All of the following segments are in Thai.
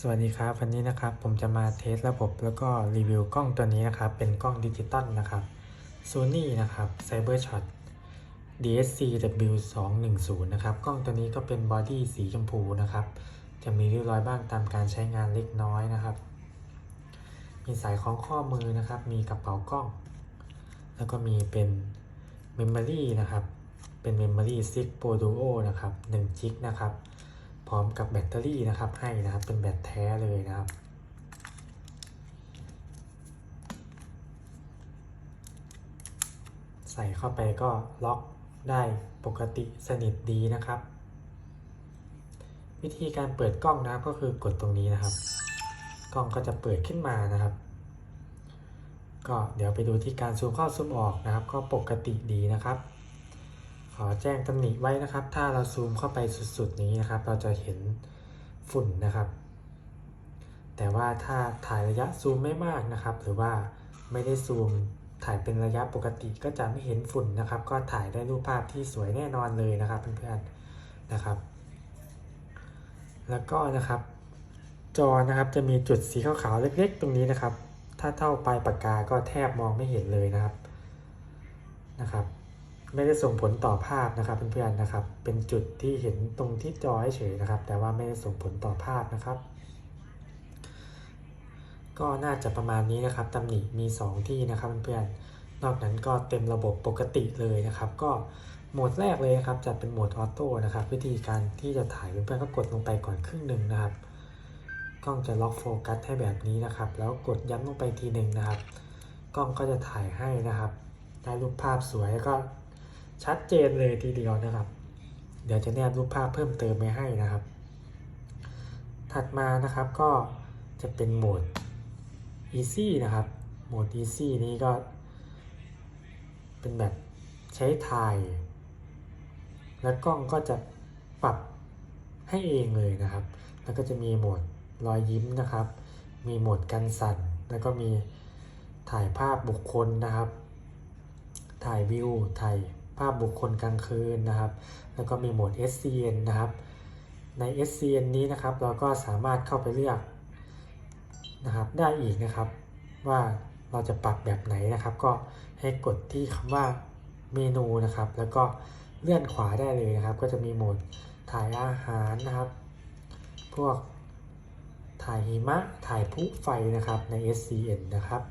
สวัสดีครับวันนี้นะครับผมจะมาเทสระบบแล้วก็รีวิวกล้องตัวนี้นะครับ เป็นกล้องดิจิตอลนะครับ Sony นะครับ CyberShot DSC W210 นะครับ กล้องตัวนี้ก็เป็นบอดี้สีชมพูนะครับ จะมีริ้วรอยบ้างตามการใช้งานเล็กน้อยนะครับ มีสายคล้องข้อมือนะครับ มีกระเป๋ากล้อง แล้วก็มีเป็น Memory นะครับ เป็น Memory 6 Pro Duo นะครับ1 g ิกนะครับ พร้อมกับแบตเตอรี่นะครับให้นะครับเป็นแบตแท้เลยนะครับใส่เข้าไปก็ล็อกได้ปกติสนิทดีนะครับ วิธีการเปิดกล้องนะครับก็คือกดตรงนี้นะครับ กล้องก็จะเปิดขึ้นมานะครับ ก็เดี๋ยวไปดูที่การซูมเข้าซูมออกนะครับ ก็ปกติดีนะครับ ขอแจ้งตำหนิไว้นะครับ ถ้าเราซูมเข้าไปสุดๆนี้นะครับ เราจะเห็นฝุ่นนะครับ แต่ว่าถ้าถ่ายระยะซูมไม่มากนะครับ หรือว่าไม่ได้ซูมถ่ายเป็นระยะปกติก็จะไม่เห็นฝุ่นนะครับ ก็ถ่ายได้รูปภาพที่สวยแน่นอนเลยนะครับเพื่อนๆนะครับ แล้วก็นะครับ จอนะครับจะมีจุดสีขาวๆเล็ก ๆ ตรงนี้นะครับ ถ้าเท่าปลายปากกาก็แทบมองไม่เห็นเลยนะครับนะครับ ไม่ได้ส่งผลต่อภาพนะครับเพื่อนๆนะครับ เป็นจุดที่เห็นตรงที่จอเฉยนะครับ แต่ว่าไม่ได้ส่งผลต่อภาพนะครับ ก็น่าจะประมาณนี้นะครับตำหนิมี 2 ที่นะครับเพื่อนๆนอกนั้นก็เต็มระบบปกติเลยนะครับ ก็โหมดแรกเลยนะครับจะเป็นโหมดออโต้นะครับ วิธีการที่จะถ่ายเพื่อนๆก็กดลงไปก่อนครึ่งหนึ่งนะครับกล้องจะล็อกโฟกัสให้แบบนี้นะครับ แล้วกดย้ำลงไปทีหนึ่งนะครับ กล้องก็จะถ่ายให้นะครับ ได้รูปภาพสวยแล้วก็ ชัดเจนเลยทีเดียวนะครับ เดี๋ยวจะแนบรูปภาพเพิ่มเติมไปให้นะครับ ถัดมานะครับก็จะเป็นโหมด Easy นะครับ โหมด Easy นี้ก็ เป็นแบบใช้ถ่าย แล้วกล้องก็จะปรับให้เองเลยนะครับ แล้วก็จะมีโหมดรอยยิ้มนะครับ มีโหมดกันสั่น แล้วก็มีถ่ายภาพบุคคลนะครับ ถ่ายวิว ถ่าย ภาพบุคคลกลางคืนนะครับ แล้วก็มีโหมด SCN นะครับ ใน SCN นี้นะครับ เราก็สามารถเข้าไปเลือกนะครับได้อีกนะครับ ว่าเราจะปรับแบบไหนนะครับ ก็ให้กดที่คำว่าเมนูนะครับ แล้วก็เลื่อนขวาได้เลยนะครับ ก็จะมีโหมดถ่ายอาหารนะครับ พวกถ่ายหิมะ ถ่ายผู้ไฟนะครับใน SCN นะครับ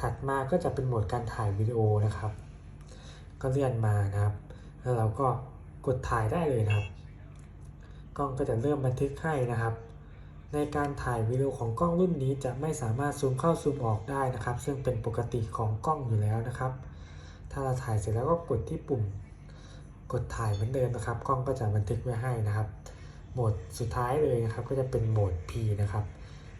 ถัดมาก็จะเป็นโหมดการถ่ายวิดีโอนะครับ ก็เลื่อนมานะครับ แล้วเราก็กดถ่ายได้เลยนะครับ กล้องก็จะเริ่มบันทึกให้นะครับ ในการถ่ายวิดีโอของกล้องรุ่นนี้จะไม่สามารถซูมเข้าซูมออกได้นะครับ ซึ่งเป็นปกติของกล้องอยู่แล้วนะครับ ถ้าเราถ่ายเสร็จแล้วก็กดที่ปุ่ม กดถ่ายเหมือนเดิมนะครับ กล้องก็จะบันทึกไว้ให้นะครับ โหมดสุดท้ายเลยนะครับ ก็จะเป็นโหมด P นะครับ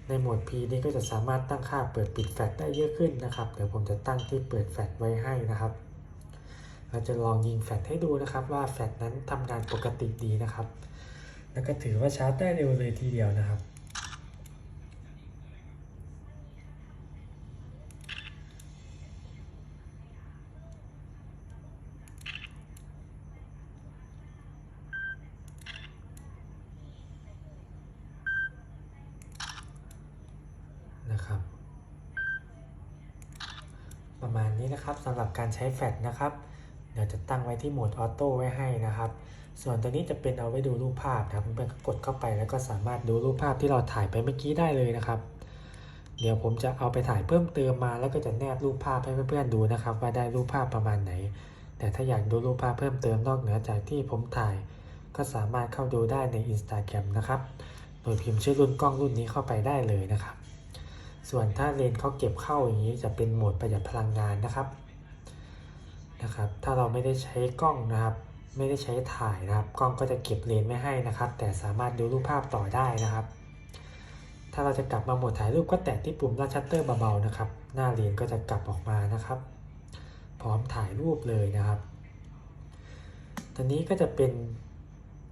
ในโหมด P นี้ก็จะสามารถตั้งค่าเปิดปิดแฟลชได้เยอะขึ้นนะครับ เดี๋ยวผมจะตั้งที่เปิดแฟลชไว้ให้นะครับ เราจะลองยิงแฟลชให้ดูนะครับว่าแฟลชนั้นทำงานปกติดีนะครับ แล้วก็ถือว่าชาร์จได้เร็วเลยทีเดียวนะครับ นะครับประมาณนี้นะครับสำหรับการใช้แฟลชนะครับ เดี๋ยวจะตั้งไว้ที่โหมดออโต้ไว้ให้นะครับ ส่วนตัวนี้จะเป็นเอาไว้ดูรูปภาพนะครับเพื่อนๆก็กดเข้าไปแล้วก็สามารถดูรูปภาพที่เราถ่ายไปเมื่อกี้ได้เลยนะครับ เดี๋ยวผมจะเอาไปถ่ายเพิ่มเติมมาแล้วก็จะแนบรูปภาพให้เพื่อนๆดูนะครับ ว่าได้รูปภาพประมาณไหน แต่ถ้าอยากดูรูปภาพเพิ่มเติมนอกเหนือจากที่ผมถ่าย ก็สามารถเข้าดูได้ใน Instagram นะครับ โดยพิมพ์ชื่อรุ่นกล้องรุ่นนี้เข้าไปได้เลยนะครับ ส่วนถ้าเลนส์เขาเก็บเข้าอย่างนี้จะเป็นโหมดประหยัดพลังงานนะครับ นะครับ ถ้าเราไม่ได้ใช้กล้องนะครับ ไม่ได้ใช้ถ่ายนะครับ กล้องก็จะเก็บเลนไม่ให้นะครับ แต่สามารถดูรูปภาพต่อได้นะครับ ถ้าเราจะกลับมาโหมดถ่ายรูปก็แตะที่ปุ่มลัดชัตเตอร์เบาๆนะครับ หน้าเลนก็จะกลับออกมานะครับ พร้อมถ่ายรูปเลยนะครับ ตอนนี้ก็จะเป็น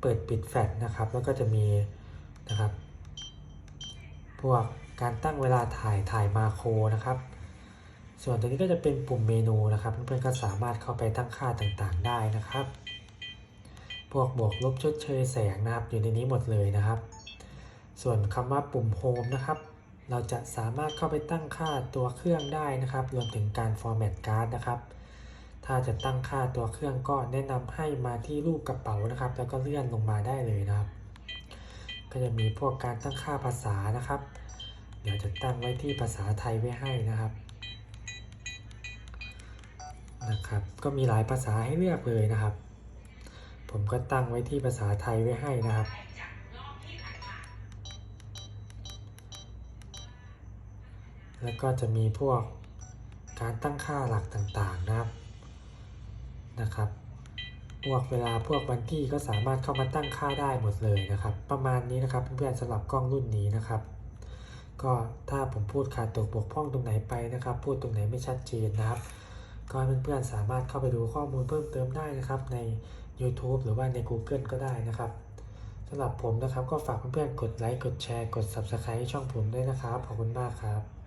เปิดปิดแฟลชนะครับ แล้วก็จะมีนะครับ พวกการตั้งเวลาถ่ายถ่ายมาโครนะครับ ส่วนตัวนี้ก็จะเป็นปุ่มเมนูนะครับ เพื่อนๆก็สามารถเข้าไปตั้งค่าต่างๆ ได้นะครับ พวกบวกลบชดเชยแสงนะครับ อยู่ในนี้หมดเลยนะครับ ส่วนคำว่าปุ่ม Home นะครับ เราจะสามารถเข้าไปตั้งค่าตัวเครื่องได้นะครับ รวมถึงการ format card นะครับ ถ้าจะตั้งค่าตัวเครื่องก็แนะนำให้มาที่รูปกระเป๋านะครับ แล้วก็เลื่อนลงมาได้เลยนะครับ ก็จะมีพวกการตั้งค่าภาษานะครับ เดี๋ยวจะตั้งไว้ที่ภาษาไทยไว้ให้นะครับ นะครับ ก็มีหลายภาษาให้เลือกเลยนะครับ ผมก็ตั้งไว้ที่ภาษาไทยไว้ให้นะครับ แล้วก็จะมีพวกการตั้งค่าหลักต่างๆนะครับนะครับพวกเวลาพวกวันที่ก็สามารถเข้ามาตั้งค่าได้หมดเลยนะครับ ประมาณนี้นะครับเพื่อนๆสำหรับกล้องรุ่นนี้นะครับ ก็ถ้าผมพูดขาดตกบกพร่องตรงไหนไปนะครับ พูดตรงไหนไม่ชัดเจนนะครับ ก็ให้เพื่อนๆสามารถเข้าไปดูข้อมูลเพิ่มเติมได้นะครับ ใน YouTube หรือว่าใน Google ก็ได้นะครับสำหรับผมนะครับก็ฝากเพื่อนๆกดไลค์กดแชร์กด Subscribe ช่องผมด้วยนะครับ ขอบคุณมากครับ